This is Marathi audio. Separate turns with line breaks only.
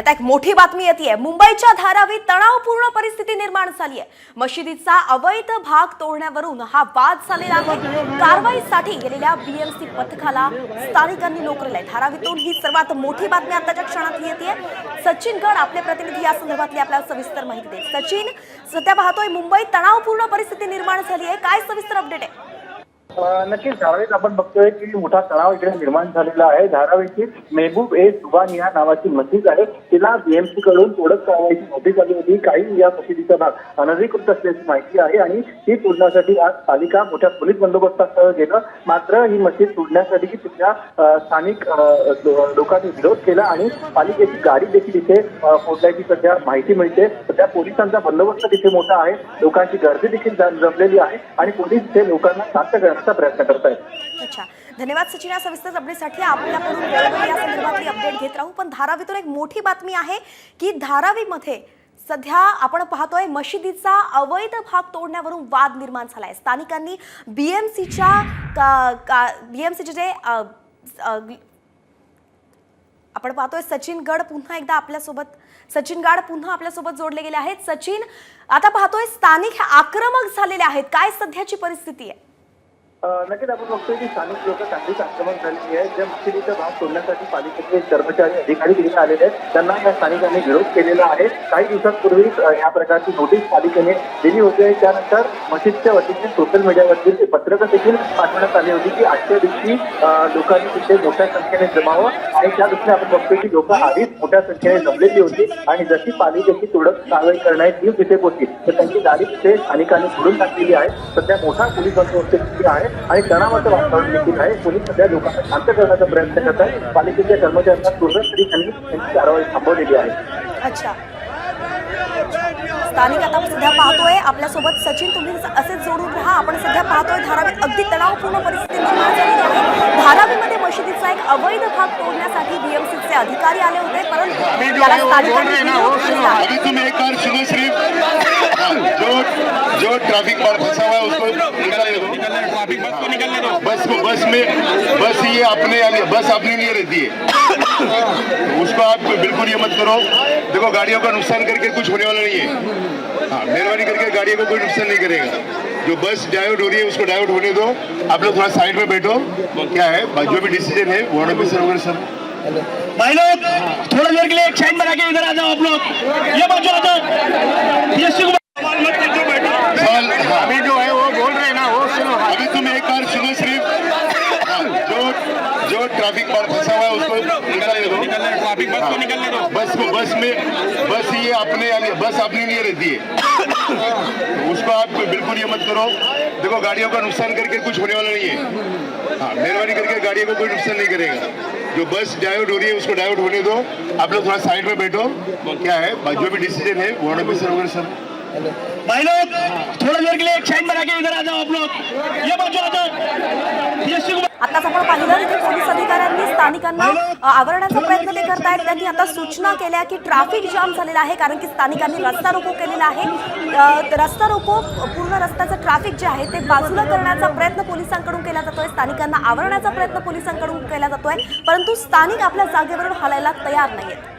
आता एक मोठी बातमी येते मुंबईच्या धारावीत तणावपूर्ण परिस्थिती निर्माण झाली आहे. मशिदीचा अवैध भाग तोडण्यावरून हा वाद झालेला आहे. कारवाईसाठी गेलेल्या बीएमसी पथकाला स्थानिकांनी नोकरीला धारावीतून ही सर्वात मोठी बातमी आताच्या क्षणात येते सचिन गड आपले प्रतिनिधी या संदर्भातली आपल्याला सविस्तर माहिती देत सचिन सध्या पाहतोय मुंबईत तणावपूर्ण परिस्थिती निर्माण झाली आहे. काय सविस्तर अपडेट आहे?
नक्कीच धारावीत आपण बघतोय की मोठा तणाव इकडे निर्माण झालेला आहे. धारावीची मेहबूब ए सुबानिया नावाची मस्जिद आहे. तिला बीएमसी कडून तोडक कारवाईची नोटीस आली होती. काही या मशिदीचा भाग अनधिकृत असल्याची माहिती आहे आणि ती तोडण्यासाठी आज पालिका मोठ्या पोलीस बंदोबस्तासह गेलं. मात्र ही मस्जिद तोडण्यासाठी तिथल्या स्थानिक लोकांनी विरोध केला आणि पालिकेची गाडी देखील इथे फोडल्याची सध्या माहिती मिळते. सध्या पोलिसांचा बंदोबस्त तिथे मोठा आहे. लोकांची गर्दी देखील जमलेली आहे आणि पोलीस ते लोकांना शांत करण्याचा प्रयत्न करतायत.
अच्छा. धन्यवाद सचिन या सविस्तर अपडेटसाठी आपल्याकडून वेळोवेळी या संदर्भातली अपडेट घेत राहू. पण धारावीतून एक मोठी बातमी आहे की धारावीमध्ये सध्या आपण पाहतोय मशिदीचा अवैध भाग तोडण्यावरून वाद निर्माण झालाय. स्थानिकांनी बीएमसीच्या बीएमसीचे जे अ, अ, आपण पाहतोय सचिन गड पुन्हा एकदा आपल्यासोबत सचिन गाड पुन्हा आपल्यासोबत जोडले गेले आहेत. सचिन आता पाहतोय स्थानिक हे आक्रमक झालेले आहेत. काय सध्याची परिस्थिती आहे?
नक्कीच आपण बघतोय की स्थानिक लोक चांगलीच आक्रमण झालेली आहे ज्या मशिदीचा भाग सोडण्यासाठी पालिकेचे कर्मचारी अधिकारी तिथे आलेले आहेत. त्यांना या स्थानिकांनी विरोध केलेला आहे. काही दिवसांपूर्वीच या प्रकारची नोटीस पालिकेने दिली होती त्यानंतर मशिदच्या वतीने सोशल मीडियावरती पत्रक देखील पाठवण्यात आली होती की आजच्या दिवशी लोकांनी तिथे मोठ्या संख्येने जमावं आणि त्या दृष्टीने आपण बघतोय की लोक आधीच मोठ्या संख्येने जमलेली होती आणि जशी पालिकेची तोडक कारवाई करण्याची टीम तिथे पोहोचली. तर त्यांची गाडी तिथे स्थानिकांनी सोडून टाकलेली आहे. सध्या मोठा पोलीस बंदोबस्त तिथे आहे. आणि तणावाचं वातावरण देखील आहे. पोलीस सध्या लोकांना शांत करण्याचा प्रयत्न करत आहे पालिकेच्या कर्मचाऱ्यांना तुरंत तरी त्यांनी त्यांची कारवाई थांबवलेली आहे.
अच्छा. स्थानिक आता सध्या पाहतोय. आपल्यासोबत सचिन तुम्ही असेच जोडून राहा. आपण सध्या पाहतोय धारावीत अगदी तणावपूर्ण परिस्थिती निर्माण झालेली आहे. धारावीमध्ये मशिदीचा एक अवैध भाग तोडण्यासाठी बीएमसीचे अधिकारी आले होते. परंतु
हाँ, जो जो ट्रैफ़िक पर फंसा हुआ है उसको निकालने दो।
ट्रैफ़िक बस को निकलने दो।
बस को बस में बस ये अपने बस अपने लिए रहती है। उसको आप बिल्कुल ये मत करो। देखो गाड़ियों का नुकसान करके कुछ होने वाला नहीं है। हाँ मेहरबानी करके गाड़ियों को कोई नुकसान नहीं करेगा। जो बस डाइवर्ट हो रही है उसको डाइवर्ट होने दो। आप लोग थोड़ा साइड में बैठो। क्या है? जो भी डिसीज़न है वार्ड ऑफिसर वगैरह सब।
भाई लोग थोड़ा देर के लिए एक साइड बना के इधर आ जाओ आप लोग। ये बाजू आ जाओ ये सुख मत कर जो बैठो
सवाल हाँ
अभी जो है वो बोल रहे हैं ना वो सुनो
अभी तुम एक कार सुनो सिर्फ़ हाँ, जो जो ट्रैफ़िक पर फंसा हुआ है उसको निकालने दो
ट्रैफ़िक बस को निकलने दो।
बस को बस में बस ये अपने बस अपने लिए रहती है। उसको आप बिल्कुल ये मत करो। देखो गाड़ियों का नुकसान करके कुछ होने वाला नहीं है। हाँ मेहरबानी करके गाड़ियों को कोई नुकसान नहीं करेगा। जो बस डाइवर्ट हो रही है उसको डाइवर्ट होने दो। आप लोग थोड़ा साइड में बैठो। क्या है? जो भी डिसीज़न है वार्ड ऑफिसर वगैरह सब
भाई लोग थोड़ा देर के लिए एक साइड बना के इधर आ जाओ आप लोग। ये बाजू आ जाओ। ये सुख
आताच आपण पाहिलं अधिकाऱ्यांनी स्थानिकांना आवरण्याचा प्रयत्न ते करतायत. त्यांनी आता सूचना केल्या की ट्रॅफिक जाम झालेला आहे कारण की स्थानिकांनी रस्ता रोको केलेला आहे. रस्ता रोको पूर्ण रस्त्याचं ट्रॅफिक जे आहे ते बाजूला करण्याचा प्रयत्न पोलिसांकडून केला जातोय. स्थानिकांना आवरण्याचा प्रयत्न पोलिसांकडून केला जातोय. परंतु स्थानिक आपल्या जागेवरून हलायला तयार नाहीयेत.